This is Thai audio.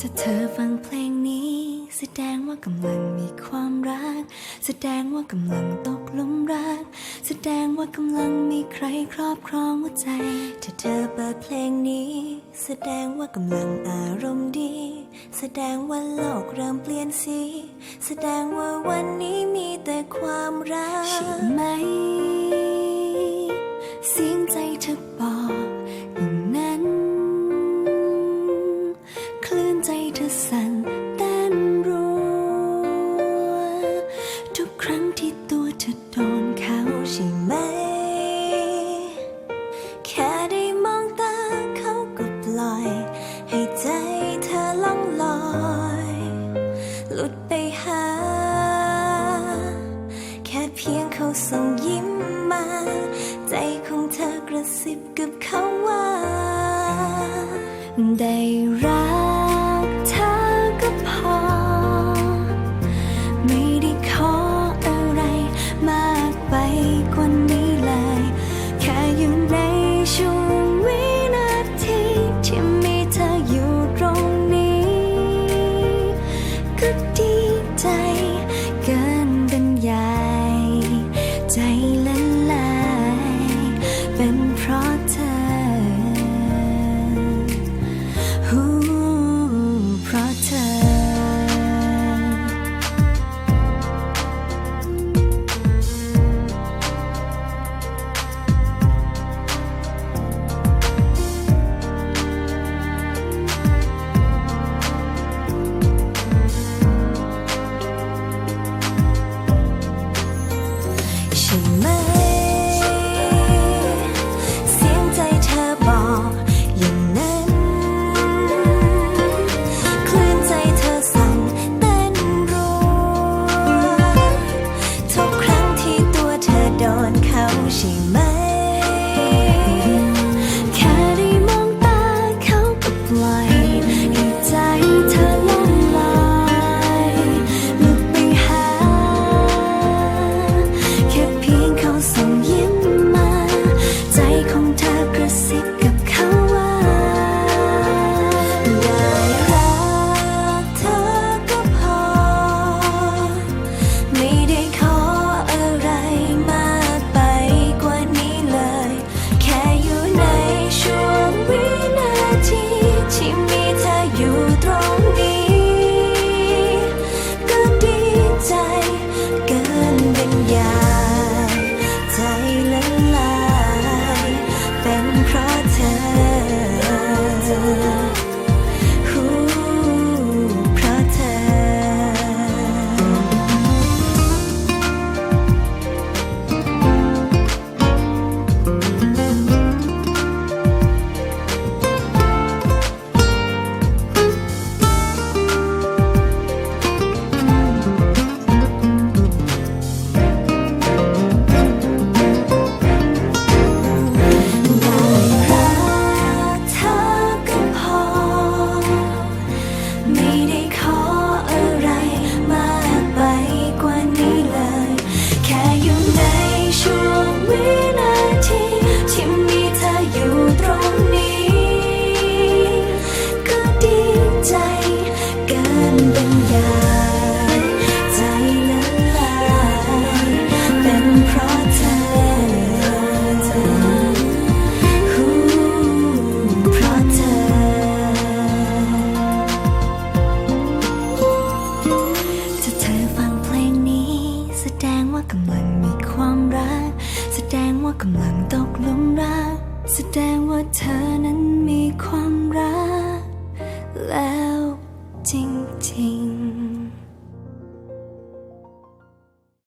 ถ้าเธอฟังเพลงนี้ แสดงว่ากำลังมีความรัก แสดงว่ากำลังตกลุมรัก แสดงว่ากำลังมีใครครอบครองหัวใจถ้าเธอเปิดเพลงนี้ แสดงว่ากำลังอารมณ์ดี แสดงว่าโลกเริ่มเปลี่ยนสี แสดงว่าวันนี้มีแต่ความรัก หลุดไปหา แค่เพียงเขาส่งยิ้มมา ใจของเธอกระซิบกับเขาว่า ได้ เป็นเพราะเธอ ว่ากำลังตกหลุมรัก แสดงว่าเธอ